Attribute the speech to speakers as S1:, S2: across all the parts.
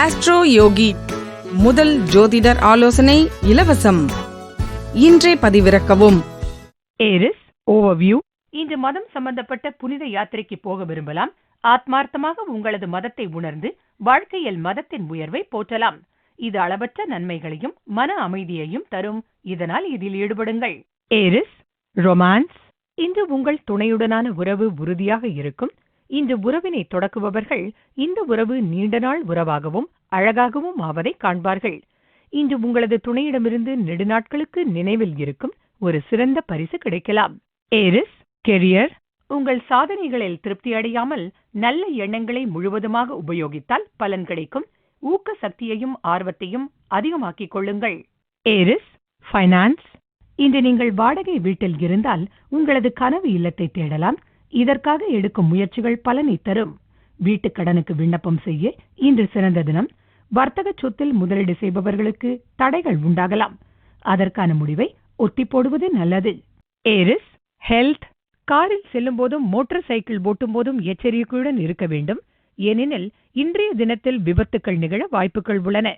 S1: Astro யோகி முதல் ஜோதிடர் ஆலோசனை இலவசம். இன்றே பதிவிறக்கவும்.
S2: ஏரிஸ் ஓவர்வியூ இன்று மதம் சம்பந்தப்பட்ட புனித யாத்திரைக்கு போக விரும்பலாம். ஆத்மார்த்தமாக உங்களது மதத்தை உணர்ந்து வாழ்க்கையில் மதத்தின் உயர்வை போற்றலாம். இது அளவற்ற நன்மைகளையும் மன அமைதியையும் தரும். இதனால் இதில் ஈடுபடுங்கள். ஏரிஸ் ரொமான்ஸ் இன்று உங்கள் துணையுடனான உறவு உறுதியாக இருக்கும். இந்த உறவினை தொடக்குபவர்கள் இந்த உறவு நீண்ட நாள் உறவாகவும் அழகாகவும் ஆவதை காண்பார்கள். இன்று உங்களது துணையிடமிருந்து நெடுநாட்களுக்கு நினைவில் இருக்கும் ஒரு சிறந்த பரிசு கிடைக்கலாம். ஏரிஸ் கெரியர் உங்கள் சாதனைகளில் திருப்தி அடையாமல் நல்ல எண்ணங்களை முழுவதுமாக உபயோகித்தால் பலன் கிடைக்கும். ஊக்க சக்தியையும் ஆர்வத்தையும் அதிகமாக்கிக் கொள்ளுங்கள். ஏரிஸ் ஃபைனான்ஸ் இன்று நீங்கள் வாடகை வீட்டில் இருந்தால் உங்களது கனவு இல்லத்தை தேடலாம். இதற்காக எடுக்கும் முயற்சிகள் பலனை தரும். வீட்டுக் கடனுக்கு விண்ணப்பம் செய்ய இன்று சிறந்த தினம். வர்த்தக சொத்தில் முதலீடு செய்பவர்களுக்கு தடைகள் உண்டாகலாம். அதற்கான முடிவை ஒத்தி போடுவது நல்லது. ஏரிஸ் ஹெல்த் காரில் செல்லும் போதும் மோட்டார் சைக்கிள் ஓட்டும் போதும் எச்சரிக்கையுடன் இருக்க வேண்டும். ஏனெனில் இன்றைய தினத்தில் விபத்துக்கள் நிகழ வாய்ப்புகள் உள்ளன.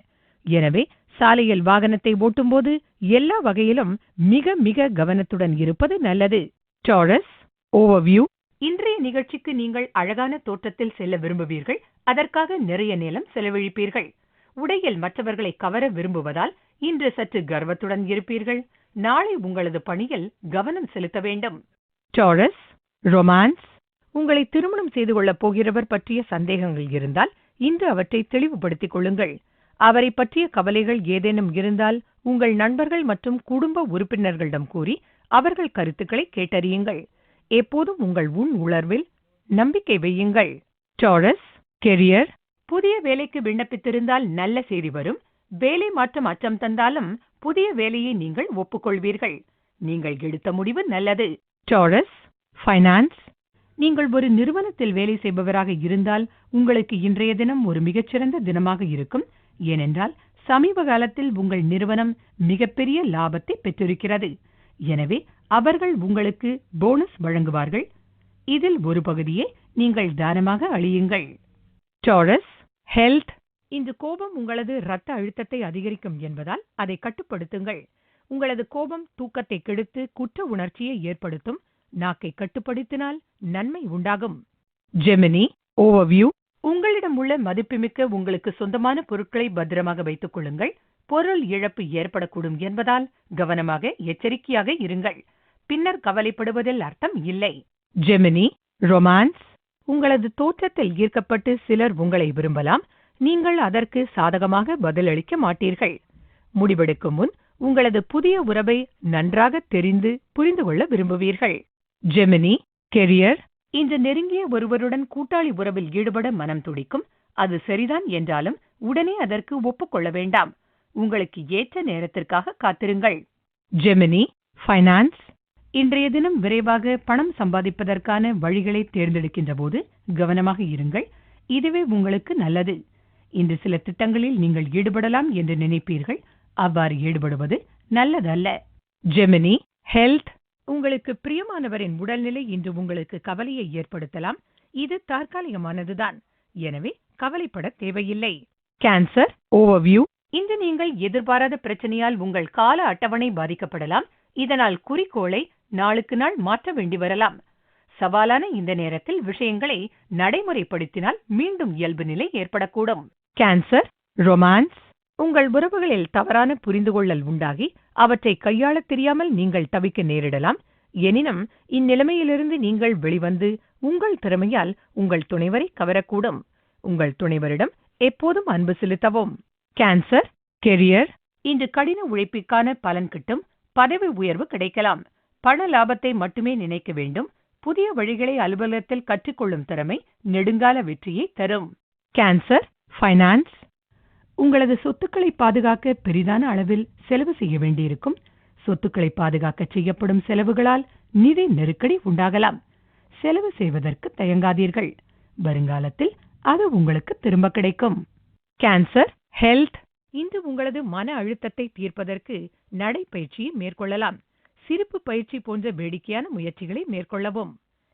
S2: எனவே சாலையில் வாகனத்தை ஓட்டும்போது எல்லா வகையிலும் மிக மிக கவனத்துடன் இருப்பது நல்லது. டாரஸ் ஓவர்வியூ இன்றைய நிகழ்ச்சிக்கு நீங்கள் அழகான தோற்றத்தில் செல்ல விரும்புவீர்கள். அதற்காக நிறைய நேரம் செலவழிப்பீர்கள். உடையில் மற்றவர்களை கவர விரும்புவதால் இன்று சற்று கர்வத்துடன் இருப்பீர்கள். நாளை உங்களது பணியில் கவனம் செலுத்த வேண்டும். டாரஸ் ரொமான்ஸ் உங்களை திருமணம் செய்து கொள்ளப் போகிறவர் பற்றிய சந்தேகங்கள் இருந்தால் இன்று அவற்றை தெளிவுபடுத்திக் கொள்ளுங்கள். அவரை பற்றிய கவலைகள் ஏதேனும் இருந்தால் உங்கள் நண்பர்கள் மற்றும் குடும்ப உறுப்பினர்களிடம் கூறி அவர்கள் கருத்துக்களை கேட்டறியுங்கள். எப்போதும் உங்கள் உள் உணர்வில் நம்பிக்கை வையுங்கள். டாரஸ் கெரியர் புதிய வேலைக்கு விண்ணப்பித்திருந்தால் நல்ல செய்தி வரும். வேலை மாற்றம் அச்சம் தந்தாலும் புதிய வேலையை நீங்கள் ஒப்புக்கொள்வீர்கள். நீங்கள் எடுத்த முடிவு நல்லது. டாரஸ் ஃபைனான்ஸ் நீங்கள் ஒரு நிறுவனத்தில் வேலை செய்பவராக இருந்தால் உங்களுக்கு இன்றைய தினம் ஒரு மிகச்சிறந்த தினமாக இருக்கும். ஏனென்றால் சமீப காலத்தில் உங்கள் நிறுவனம் மிகப்பெரிய லாபத்தை பெற்றிருக்கிறது. எனவே அவர்கள் உங்களுக்கு போனஸ் வழங்குவார்கள். இதில் ஒரு பகுதியை நீங்கள் தானமாக அழியுங்கள். டாரஸ் ஹெல்த் இந்த கோபம் உங்களது இரத்த அழுத்தத்தை அதிகரிக்கும் என்பதால் அதை கட்டுப்படுத்துங்கள். உங்களது கோபம் தூக்கத்தை கெடுத்து குற்ற உணர்ச்சியை ஏற்படுத்தும். நாக்கை கட்டுப்படுத்தினால் நன்மை உண்டாகும். ஜெமினி ஓவர்வியூ உங்களிடம் உள்ள மதிப்புமிக்க உங்களுக்கு சொந்தமான பொருட்களை பத்திரமாக வைத்துக் கொள்ளுங்கள். பொருள் இழப்பு ஏற்படக்கூடும் என்பதால் கவனமாக எச்சரிக்கையாக இருங்கள். பின்னர் கவலைப்படுவதில் அர்த்தம் இல்லை. ஜெமினி ரொமான்ஸ் உங்களது தோற்றத்தில் ஈர்க்கப்பட்டு சிலர் உங்களை விரும்பலாம். நீங்கள் அதற்கு சாதகமாக பதிலளிக்க மாட்டீர்கள். முடிவெடுக்கும் முன் உங்களது புதிய உறவை நன்றாக தெரிந்து புரிந்து கொள்ள விரும்புவீர்கள். ஜெமினி கெரியர் இன்று நெருங்கிய ஒருவருடன் கூட்டாளி உறவில் ஈடுபட மனம் துடிக்கும். அது சரிதான் என்றாலும் உடனே அதற்கு ஒப்புக்கொள்ள வேண்டாம். உங்களுக்கு ஏற்ற நேரத்திற்காக காத்திருங்கள். ஜெமினி ஃபைனான்ஸ் இன்றைய தினம் விரைவாக பணம் சம்பாதிப்பதற்கான வழிகளை தேர்ந்தெடுக்கின்ற போது கவனமாக இருங்கள். இதுவே உங்களுக்கு நல்லது. இன்று சில திட்டங்களில் நீங்கள் ஈடுபடலாம் என்று நினைப்பீர்கள். அவ்வாறு ஈடுபடுவது நல்லதல்ல. ஜெமினி ஹெல்த் உங்களுக்கு பிரியமானவரின் உடல்நிலை இன்று உங்களுக்கு கவலையை ஏற்படுத்தலாம். இது தற்காலிகமானதுதான். எனவே கவலைப்பட தேவையில்லை. கேன்சர் ஓவர்வியூ இன்று நீங்கள் எதிர்பாராத பிரச்சனையால் உங்கள் கால அட்டவணை பாதிக்கப்படலாம். இதனால் குறிக்கோளை நாளுக்கு நாள் மாற்ற வேண்டி வரலாம். சவாலான இந்த நேரத்தில் விஷயங்களை நடைமுறைப்படுத்தினால் மீண்டும் இயல்பு நிலை ஏற்படக்கூடும். கேன்சர் ரொமான்ஸ் உங்கள் உறவுகளில் தவறான புரிந்துகொள்ளல் உண்டாகி அவற்றை கையாளத் தெரியாமல் நீங்கள் தவிக்க நேரிடலாம். எனினும் இந்நிலைமையிலிருந்து நீங்கள் வெளிவந்து உங்கள் திறமையால் உங்கள் துணைவரை கவரக்கூடும். உங்கள் துணைவரிடம் எப்போதும் அன்பு செலுத்தவும். கேன்சர் கெரியர் இன்று கடின உழைப்பிற்கான பலன் கிட்டும் பதவி உயர்வு கிடைக்கலாம். பண லாபத்தை மட்டுமே நினைக்க வேண்டும். புதிய வழிகளை அலுவலகத்தில் கற்றுக்கொள்ளும் திறமை நெடுங்கால வெற்றியை தரும். கேன்சர் ஃபைனான்ஸ் உங்களது சொத்துக்களை பாதுகாக்க பெரிதான அளவில் செலவு செய்ய வேண்டியிருக்கும். சொத்துக்களை பாதுகாக்க செய்யப்படும் செலவுகளால் நிதி நெருக்கடி உண்டாகலாம். செலவு செய்வதற்கு தயங்காதீர்கள். வருங்காலத்தில் அது உங்களுக்கு திரும்ப கிடைக்கும். Cancer health. இன்று உங்களது மன அழுத்தத்தை தீர்ப்பதற்கு நடைப்பயிற்சியை மேற்கொள்ளலாம். சிரிப்பு பயிற்சி போன்ற வேடிக்கையான முயற்சிகளை மேற்கொள்ளவும்.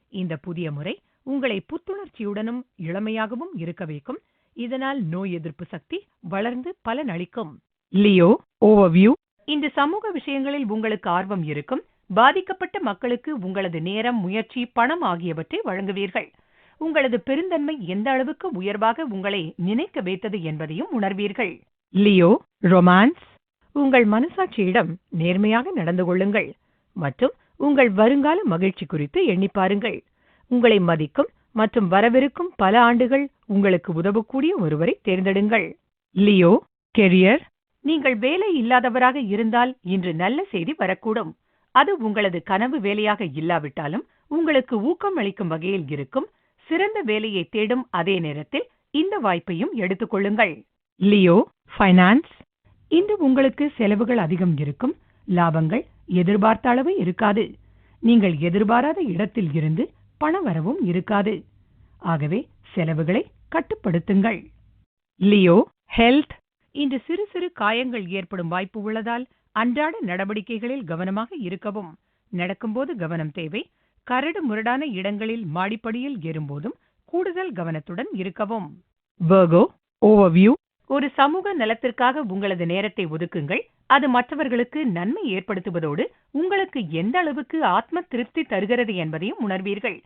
S2: இந்த புதிய முறை உங்களை புத்துணர்ச்சியுடனும் இளமையாகவும் இருக்க வைக்கும். இதனால் நோய் எதிர்ப்பு சக்தி வளர்ந்து பலனளிக்கும். லியோ ஓவர்வியூ இந்த சமூக விஷயங்களில் உங்களுக்கு ஆர்வம் இருக்கும். பாதிக்கப்பட்ட மக்களுக்கு உங்களது நேரம் முயற்சி பணம் ஆகியவற்றை வழங்குவீர்கள். உங்களது பெருந்தன்மை எந்த அளவுக்கு உயர்வாக உங்களை நினைக்க வைத்தது என்பதையும் உணர்வீர்கள். லியோ ரொமான்ஸ் உங்கள் மனசாட்சியிடம் நேர்மையாக நடந்து கொள்ளுங்கள். மற்றும் உங்கள் வருங்கால மகிழ்ச்சி குறித்து எண்ணி பாருங்கள். உங்களை மதிக்கும் மற்றும் வரவிருக்கும் பல ஆண்டுகள் உங்களுக்கு உதவக்கூடிய ஒருவரை தேர்ந்தெடுங்கள். லியோ கெரியர் நீங்கள் வேலை இல்லாதவராக இருந்தால் இன்று நல்ல செய்தி வரக்கூடும். அது உங்களது கனவு வேலையாக இல்லாவிட்டாலும் உங்களுக்கு ஊக்கம் அளிக்கும் வகையில் இருக்கும் சிறந்த வேலையை தேடும் அதே நேரத்தில் இந்த வாய்ப்பையும் எடுத்துக்கொள்ளுங்கள் லியோ ஃபைனான்ஸ் இன்று உங்களுக்கு செலவுகள் அதிகம் இருக்கும். லாபங்கள் எதிர்பார்த்த அளவு இருக்காது. நீங்கள் எதிர்பாராத இடத்தில் இருந்து பண வரவும் இருக்காது. ஆகவே செலவுகளை கட்டுப்படுத்துங்கள். லியோ ஹெல்த் இன்று சிறு சிறு காயங்கள் ஏற்படும் வாய்ப்பு உள்ளதால் அன்றாட நடவடிக்கைகளில் கவனமாக இருக்கவும். நடக்கும்போது கவனம் தேவை. கரடு முரடான இடங்களில் மாடிப்படியில் ஏறும்போதும் கூடுதல் கவனத்துடன் இருக்கவும். வர்கோ ஓவர்வியூ ஒரு சமூக நலத்திற்காக உங்களது நேரத்தை ஒதுக்குங்கள். அது மற்றவர்களுக்கு நன்மை ஏற்படுத்துவதோடு உங்களுக்கு எந்த அளவுக்கு ஆத்ம திருப்தி தருகிறது என்பதையும் உணர்வீர்கள்.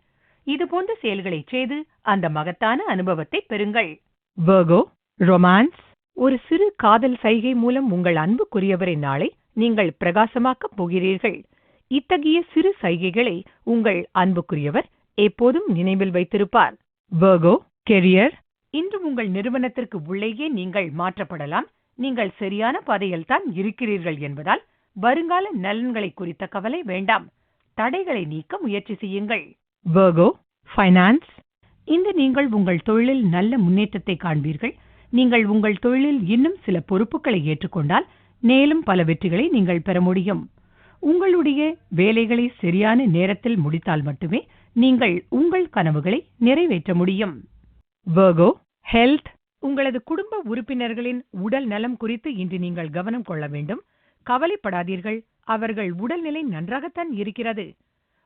S2: இதுபோன்ற செயல்களை செய்து அந்த மகத்தான அனுபவத்தை பெறுங்கள். வர்கோ ரொமான்ஸ் ஒரு சிறு காதல் சைகை மூலம் உங்கள் அன்புக்குரியவரின் நாளை நீங்கள் பிரகாசமாக்கப் போகிறீர்கள். இத்தகைய சிறு சைகைகளை உங்கள் அன்புக்குரியவர் எப்போதும் நினைவில் வைத்திருப்பார். வர்கோ கெரியர் இன்று உங்கள் நிறுவனத்திற்கு உள்ளேயே நீங்கள் மாற்றப்படலாம். நீங்கள் சரியான பாதையில் தான் இருக்கிறீர்கள் என்பதால் வருங்கால நலன்களை குறித்த கவலை வேண்டாம். தடைகளை நீக்க முயற்சி செய்யுங்கள். வர்கோ ஃபைனான்ஸ் இந்த நீங்கள் உங்கள் தொழிலில் நல்ல முன்னேற்றத்தை காண்பீர்கள். நீங்கள் உங்கள் தொழிலில் இன்னும் சில பொறுப்புகளை ஏற்றுக்கொண்டால் மேலும் பல வெற்றிகளை நீங்கள் பெற முடியும். உங்களுடைய வேலைகளை சரியான நேரத்தில் முடித்தால் மட்டுமே நீங்கள் உங்கள் கனவுகளை நிறைவேற்ற முடியும். வர்கோ ஹெல்த் உங்களது குடும்ப உறுப்பினர்களின் உடல் நலம் குறித்து இன்று நீங்கள் கவனம் கொள்ள வேண்டும். கவலைப்படாதீர்கள் அவர்கள் உடல்நிலை நன்றாகத்தான் இருக்கிறது.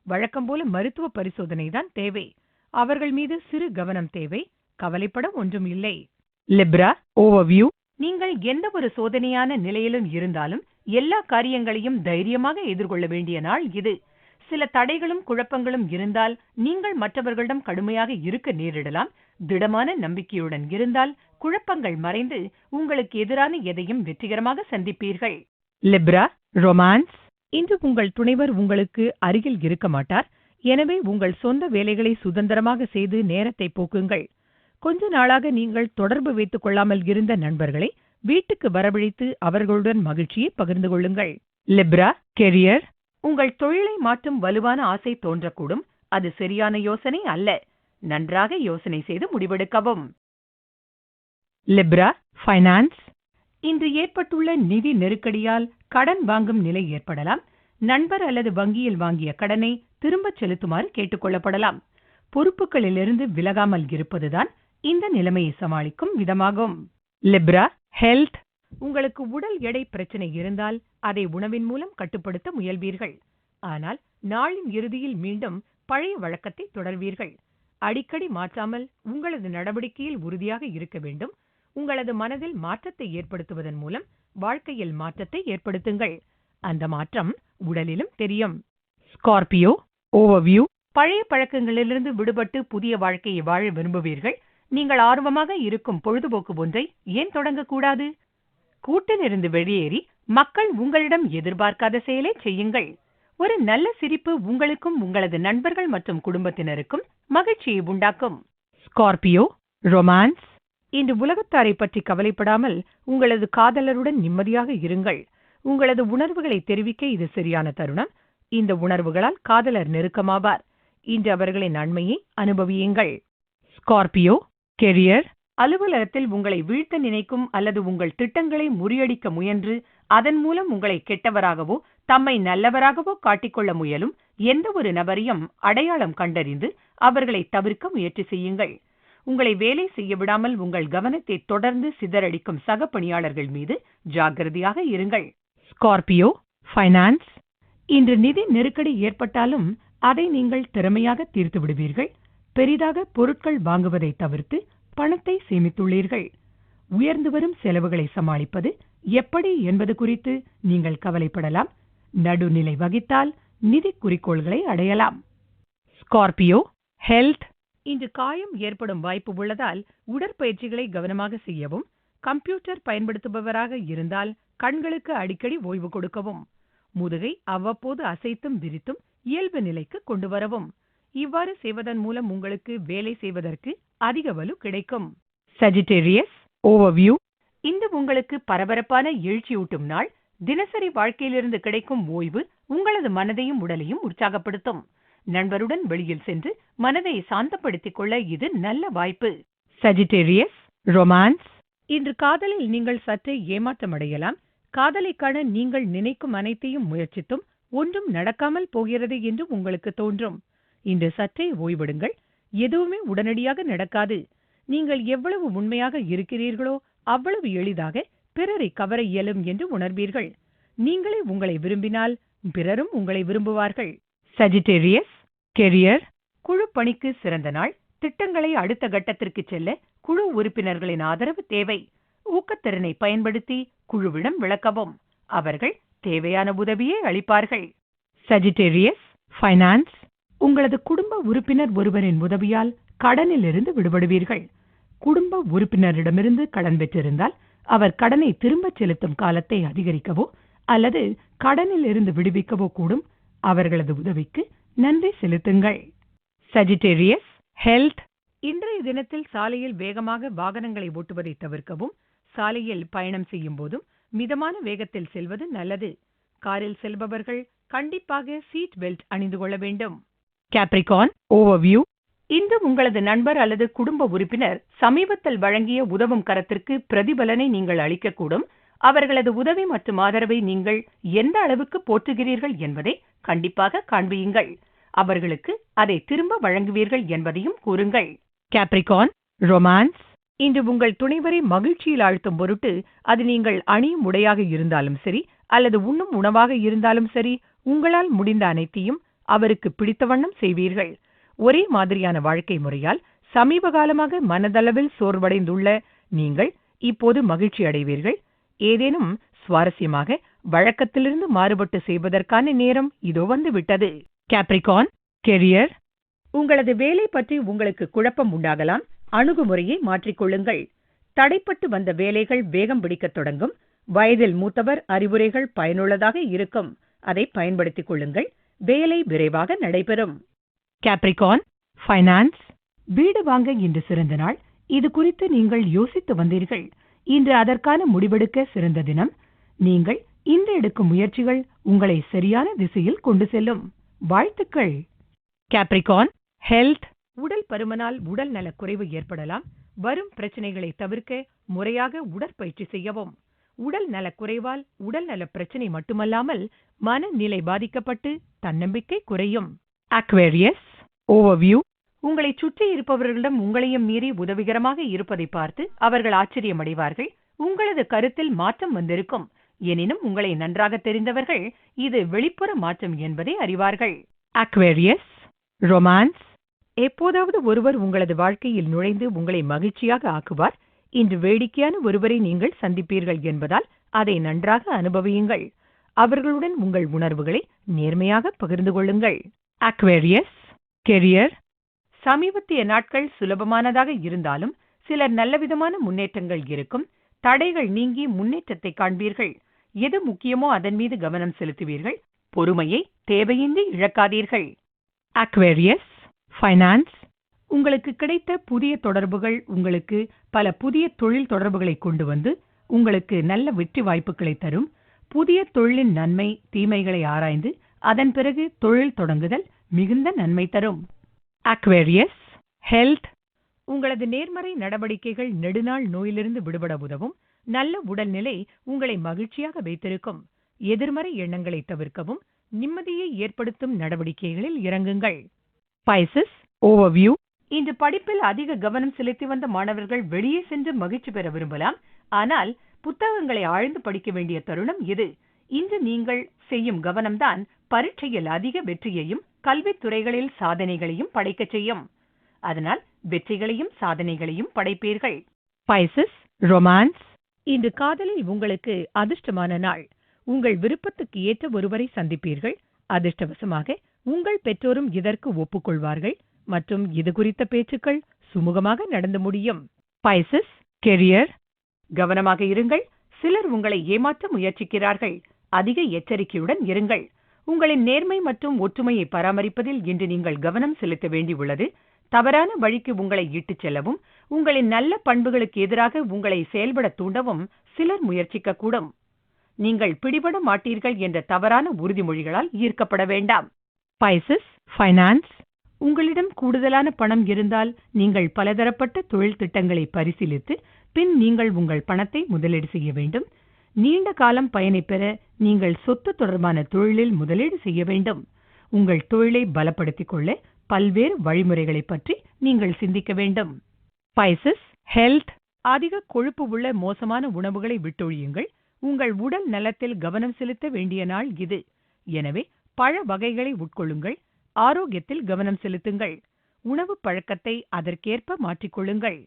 S2: வழக்கம் போல மருத்துவ பரிசோதனை தான் தேவை. அவர்கள் மீது சிறு கவனம் தேவை கவலைப்பட ஒன்றும் இல்லை. லிப்ரா ஓவர்வியூ நீங்கள் எந்த ஒரு சோதனையான நிலையிலும் இருந்தாலும் எல்லா காரியங்களையும் தைரியமாக எதிர்கொள்ள வேண்டிய நாள் இது. சில தடைகளும் குழப்பங்களும் இருந்தால் நீங்கள் மற்றவர்களிடம் கடுமையாக இருக்க நேரிடலாம். திடமான நம்பிக்கையுடன் இருந்தால் குழப்பங்கள் மறைந்து உங்களுக்கு எதிரான எதையும் வெற்றிகரமாக சந்திப்பீர்கள். லிப்ரா ரொமான்ஸ் இன்று உங்கள் துணைவர் உங்களுக்கு அருகில் இருக்க மாட்டார். எனவே உங்கள் சொந்த வேலைகளை சுதந்திரமாக செய்து நேரத்தை போக்குங்கள். கொஞ்ச நாளாக நீங்கள் தொடர்பு வைத்துக் கொள்ளாமல் இருந்த நண்பர்களை வீட்டுக்கு வரவழைத்து அவர்களுடன் மகிழ்ச்சியை பகிர்ந்து கொள்ளுங்கள். லிப்ரா கெரியர் உங்கள் தொழிலை மாற்றும் வலுவான ஆசை தோன்றக்கூடும். அது சரியான யோசனை அல்ல. நன்றாக யோசனை செய்து முடிவெடுக்கவும். லிப்ரா ஃபைனான்ஸ் இன்று ஏற்பட்டுள்ள நிதி நெருக்கடியால் கடன் வாங்கும் நிலை ஏற்படலாம். நண்பர் அல்லது வங்கியில் வாங்கிய கடனை திரும்பச் செலுத்துமாறு கேட்டுக்கொள்ளப்படலாம். பொறுப்புகளிலிருந்து விலகாமல் இருப்பதுதான் இந்த நிலைமையை சமாளிக்கும் விதமாகும். லிப்ரா ஹெல்த் உங்களுக்கு உடல் எடை பிரச்சனை இருந்தால் அதை உணவின் மூலம் கட்டுப்படுத்த முயல்வீர்கள். ஆனால் நாளின் இறுதியில் மீண்டும் பழைய வழக்கத்தை தொடர்வீர்கள். அடிக்கடி மாற்றாமல் உங்களது நடவடிக்கையில் உறுதியாக இருக்க வேண்டும். உங்களது மனதில் மாற்றத்தை ஏற்படுத்துவதன் மூலம் வாழ்க்கையில் மாற்றத்தை ஏற்படுத்துங்கள். அந்த மாற்றம் உடலிலும் தெரியும். ஸ்கார்பியோ ஓவர்வியூ பழைய பழக்கங்களிலிருந்து விடுபட்டு புதிய வாழ்க்கையை வாழ விரும்புவீர்கள். நீங்கள் ஆர்வமாக இருக்கும் பொழுதுபோக்கு ஒன்றை ஏன் தொடங்கக்கூடாது? கூட்டிலிருந்து வெளியேறி மக்கள் உங்களிடம் எதிர்பார்க்காத செயலை செய்யுங்கள். ஒரு நல்ல சிரிப்பு உங்களுக்கும் உங்களது நண்பர்கள் மற்றும் குடும்பத்தினருக்கும் மகிழ்ச்சியை உண்டாக்கும். ஸ்கார்பியோ ரொமான்ஸ் இன்று உலகத்தாரை பற்றி கவலைப்படாமல் உங்களது காதலருடன் நிம்மதியாக இருங்கள். உங்களது உணர்வுகளை தெரிவிக்க இது சரியான தருணம். இந்த உணர்வுகளால் காதலர் நெருக்கமாவார். இன்று அவர்களின் நன்மையை அனுபவியுங்கள். ஸ்கார்பியோ கெரியர் அலுவலகத்தில் உங்களை வீழ்த்த நினைக்கும் அல்லது உங்கள் திட்டங்களை முறியடிக்க முயன்று அதன் மூலம் உங்களை கெட்டவராகவோ தம்மை நல்லவராகவோ காட்டிக்கொள்ள முயலும் எந்த ஒரு நபரையும் அடையாளம் கண்டறிந்து அவர்களை தவிர்க்க முயற்சி செய்யுங்கள். உங்களை வேலை செய்ய விடாமல் உங்கள் கவனத்தை தொடர்ந்து சிதறடிக்கும் சக பணியாளர்கள் மீது ஜாக்கிரதையாக இருங்கள். ஸ்கார்பியோ ஃபைனான்ஸ் இன்று நிதி நெருக்கடி ஏற்பட்டாலும் அதை நீங்கள் திறமையாக தீர்த்து விடுவீர்கள். பெரிதாக பொருட்கள் வாங்குவதை தவிர்த்து பணத்தை சேமித்துள்ளீர்கள். உயர்ந்து வரும் செலவுகளை சமாளிப்பது எப்படி என்பது குறித்து நீங்கள் கவலைப்படலாம். நடுநிலை வகித்தால் நிதி குறிக்கோள்களை அடையலாம். ஸ்கார்பியோ ஹெல்த் இன்று காயம் ஏற்படும் வாய்ப்பு உள்ளதால் உடற்பயிற்சிகளை கவனமாக செய்யவும் கம்ப்யூட்டர் பயன்படுத்துபவராக இருந்தால் கண்களுக்கு அடிக்கடி ஓய்வு கொடுக்கவும் முதுகை அவ்வப்போது அசைத்தும் விரித்தும் இயல்பு நிலைக்கு கொண்டு வரவும். இவ்வாறு செய்வதன் மூலம் உங்களுக்கு வேலை செய்வதற்கு அதிக வலு கிடைக்கும். சஜிடேரியஸ் ஓவர்வியூ இந்த உங்களுக்கு பரபரப்பான எழுச்சியூட்டும் நாள் தினசரி வாழ்க்கையிலிருந்து கிடைக்கும் ஓய்வு உங்களது மனதையும் உடலையும் உற்சாகப்படுத்தும். நண்பருடன் வெளியில் சென்று மனதை சாந்தப்படுத்திக் கொள்ள இது நல்ல வாய்ப்பு. சஜிடேரியஸ் ரொமான்ஸ் இன்று காதலில் நீங்கள் சற்றே ஏமாற்றமடையலாம் காதலை காண நீங்கள் நினைக்கும் அனைத்தையும் முயற்சித்தும் ஒன்றும் நடக்காமல் போகிறது என்று உங்களுக்கு தோன்றும். இன்று சற்றே ஓய்விடுங்கள். எதுவுமே உடனடியாக நடக்காது. நீங்கள் எவ்வளவு உண்மையாக இருக்கிறீர்களோ அவ்வளவு எளிதாக பிறரை கவர இயலும் என்று உணர்வீர்கள். நீங்களே உங்களை விரும்பினால் பிறரும் உங்களை விரும்புவார்கள். சஜிடேரியஸ் கெரியர் குழு பணிக்கு சிறந்த நாள். திட்டங்களை அடுத்த கட்டத்திற்கு செல்ல குழு உறுப்பினர்களின் ஆதரவு தேவை. ஊக்கத்திறனை பயன்படுத்தி குழுவிடம் விளக்கவும். அவர்கள் தேவையான உதவியை அளிப்பார்கள். சஜிடேரியஸ் ஃபைனான்ஸ் உங்களது குடும்ப உறுப்பினர் ஒருவரின் உதவியால் கடனிலிருந்து விடுபடுவீர்கள். குடும்ப உறுப்பினரிடமிருந்து கடன் பெற்றிருந்தால் அவர் கடனை திரும்பச் செலுத்தும் காலத்தை அதிகரிக்கவோ அல்லது கடனில் இருந்து விடுவிக்கவோ கூடும். அவர்களது உதவிக்கு நன்றி செலுத்துங்கள். சஜிடேரியஸ் ஹெல்த் இன்றைய தினத்தில் சாலையில் வேகமாக வாகனங்களை ஓட்டுவதை தவிர்க்கவும் சாலையில் பயணம் செய்யும் போதும் மிதமான வேகத்தில் செல்வது நல்லது. காரில் செல்பவர்கள் கண்டிப்பாக சீட் பெல்ட் அணிந்து கொள்ள வேண்டும். கேப்ரிகான் ஓவர்வியூ இன்று உங்களது நண்பர் அல்லது குடும்ப உறுப்பினர் சமீபத்தில் வழங்கிய உதவும் கரத்திற்கு பிரதிபலனை நீங்கள் அளிக்கக்கூடும். அவர்களது உதவி மற்றும் ஆதரவை நீங்கள் எந்த அளவுக்கு போற்றுகிறீர்கள் என்பதை கண்டிப்பாக காண்பியுங்கள். அவர்களுக்கு அதை திரும்ப வழங்குவீர்கள் என்பதையும் கூறுங்கள். கேப்ரிகான் ரொமான்ஸ் இன்று உங்கள் துணைவரை மகிழ்ச்சியில் ஆழ்த்தும் பொருட்டு அது நீங்கள் அணியும் உடையாக இருந்தாலும் சரி அல்லது உண்ணும் உணவாக இருந்தாலும் சரி உங்களால் முடிந்த அனைத்தையும் அவருக்கு பிடித்த வண்ணம் செய்வீர்கள். ஒரே மாதிரியான வாழ்க்கை முறையால் சமீப காலமாக மனதளவில் சோர்வடைந்துள்ள நீங்கள் இப்போது மகிழ்ச்சி அடைவீர்கள். ஏதேனும் சுவாரஸ்யமாக வழக்கத்திலிருந்து மாறுபட்டு செய்வதற்கான நேரம் இதோ வந்து விட்டது கேப்ரிகான் கெரியர் உங்களது வேலை பற்றி உங்களுக்கு குழப்பம் உண்டாகலாம். அணுகுமுறையை மாற்றிக்கொள்ளுங்கள். தடைப்பட்டு வந்த வேலைகள் வேகம் பிடிக்கத் தொடங்கும். வயதில் மூத்தவர் அறிவுரைகள் பயனுள்ளதாக இருக்கும். அதை பயன்படுத்திக் கொள்ளுங்கள். வேலை விரைவாக நடைபெறும். கேப்ரிகான் ஃபைனான்ஸ் வீடு வாங்க இன்று சிறந்த நாள். இது குறித்து நீங்கள் யோசித்து வந்தீர்கள். இன்று அதற்கான முடிவெடுக்க சிறந்த தினம். நீங்கள் இன்று எடுக்கும் முயற்சிகள் உங்களை சரியான திசையில் கொண்டு செல்லும். வாழ்த்துக்கள். கேப்ரிகான் ஹெல்த் உடல் பருமனால் உடல் நலக் குறைவு ஏற்படலாம். வரும் பிரச்சனைகளை தவிர்க்க முறையாக உடற்பயிற்சி செய்யவும். உடல் நலக் குறைவால் உடல் நலப் பிரச்சனை மட்டுமல்லாமல் மனநிலை பாதிக்கப்பட்டு தன்னம்பிக்கை குறையும். அக்வேரியஸ் ஓவர்வியூ உங்களை சுற்றி இருப்பவர்களிடம் உங்களையும் மீறி உதவிகரமாக இருப்பதை பார்த்து அவர்கள் ஆச்சரியமடைவார்கள். உங்களது கருத்தில் மாற்றம் வந்திருக்கும். எனினும் உங்களை நன்றாக தெரிந்தவர்கள் இது வெளிப்புற மாற்றம் என்பதை அறிவார்கள். அக்வேரியஸ் ரொமான்ஸ் எப்போதாவது ஒருவர் உங்களது வாழ்க்கையில் நுழைந்து உங்களை மகிழ்ச்சியாக ஆக்குவார். இன்று வேடிக்கையான ஒருவரை நீங்கள் சந்திப்பீர்கள் என்பதால் அதை நன்றாக அனுபவியுங்கள். அவர்களுடன் உங்கள் உணர்வுகளை நேர்மையாக பகிர்ந்து கொள்ளுங்கள். அக்வேரியஸ் கெரியர் சமீபத்திய நாட்கள் சுலபமானதாக இருந்தாலும் சிலர் நல்லவிதமான முன்னேற்றங்கள் இருக்கும். தடைகள் நீங்கி முன்னேற்றத்தை காண்பீர்கள். எது முக்கியமோ அதன் மீது கவனம் செலுத்துவீர்கள். பொறுமையை தேவையின்றி இழக்காதீர்கள். அக்வேரியஸ் ஃபைனான்ஸ் உங்களுக்கு கிடைத்த புதிய தொடர்புகள் உங்களுக்கு பல புதிய தொழில் தொடர்புகளை கொண்டு வந்து உங்களுக்கு நல்ல வெற்றி வாய்ப்புகளை தரும். புதிய தொழிலின் நன்மை தீமைகளை ஆராய்ந்து அதன் பிறகு தொழில் தொடங்குதல் மிகுந்த நன்மை தரும். அக்வேரியஸ் ஹெல்த் உங்களது நேர்மறை நடவடிக்கைகள் நெடுநாள் நோயிலிருந்து விடுபட உதவும். நல்ல உடல்நிலை உங்களை மகிழ்ச்சியாக வைத்திருக்கும். எதிர்மறை எண்ணங்களை தவிர்க்கவும் நிம்மதியை ஏற்படுத்தும் நடவடிக்கைகளில் இறங்குங்கள். பைசஸ் ஓவர்வியூ இன்று படிப்பில் அதிக கவனம் செலுத்தி வந்த மாணவர்கள் வெளியே சென்று மகிழ்ச்சி பெற விரும்பலாம். ஆனால் புத்தகங்களை ஆழ்ந்து படிக்க வேண்டிய தருணம் இது. இன்று நீங்கள் செய்யும் கவனம்தான் பரீட்சையில் அதிக வெற்றியையும் கல்வித் துறைகளில் சாதனைகளையும் படைக்கச் செய்யும். அதனால் வெற்றிகளையும் சாதனைகளையும் படைப்பீர்கள். பைசஸ் ரொமான்ஸ் இன்று காதலில் உங்களுக்கு அதிர்ஷ்டமான நாள். உங்கள் விருப்பத்துக்கு ஏற்ற ஒருவரை சந்திப்பீர்கள். அதிர்ஷ்டவசமாக உங்கள் பெற்றோரும் இதற்கு ஒப்புக்கொள்வார்கள். மற்றும் இது குறித்த பேச்சுக்கள் சுமூகமாக நடந்து முடியும். பைசஸ் கெரியர் கவனமாக இருங்கள். சிலர் உங்களை ஏமாற்ற முயற்சிக்கிறார்கள். அதிக எச்சரிக்கையுடன் இருங்கள். உங்களின் நேர்மை மற்றும் ஒற்றுமையை பராமரிப்பதில் இன்று நீங்கள் கவனம் செலுத்த வேண்டியுள்ளது. தவறான வழிக்கு உங்களை இட்டுச் செல்லவும் உங்களின் நல்ல பண்புகளுக்கு எதிராக உங்களை செயல்பட தூண்டவும் சிலர் முயற்சிக்கக்கூடும் நீங்கள் பிடிபட மாட்டீர்கள் என்ற தவறான உறுதிமொழிகளால் ஈர்க்கப்பட வேண்டாம். பைசஸ் ஃபைனான்ஸ் உங்களிடம் கூடுதலான பணம் இருந்தால் நீங்கள் பலதரப்பட்ட தொழில் திட்டங்களை பரிசீலித்து பின் நீங்கள் உங்கள் பணத்தை முதலீடு செய்ய வேண்டும். நீண்ட காலம் பயனை பெற நீங்கள் சொத்து தொடர்பான தொழிலில் முதலீடு செய்ய வேண்டும். உங்கள் தொழிலை பலப்படுத்திக் கொள்ள பல்வேறு வழிமுறைகளை பற்றி நீங்கள் சிந்திக்க வேண்டும். ஸ்பைசஸ் ஹெல்த் அதிக கொழுப்பு உள்ள மோசமான உணவுகளை விட்டொழியுங்கள். உங்கள் உடல் நலத்தில் கவனம் செலுத்த வேண்டிய நாள் இது. எனவே பழ வகைகளை உட்கொள்ளுங்கள். ஆரோக்கியத்தில் கவனம் செலுத்துங்கள். உணவு பழக்கத்தை அதற்கேற்ப மாற்றிக்கொள்ளுங்கள்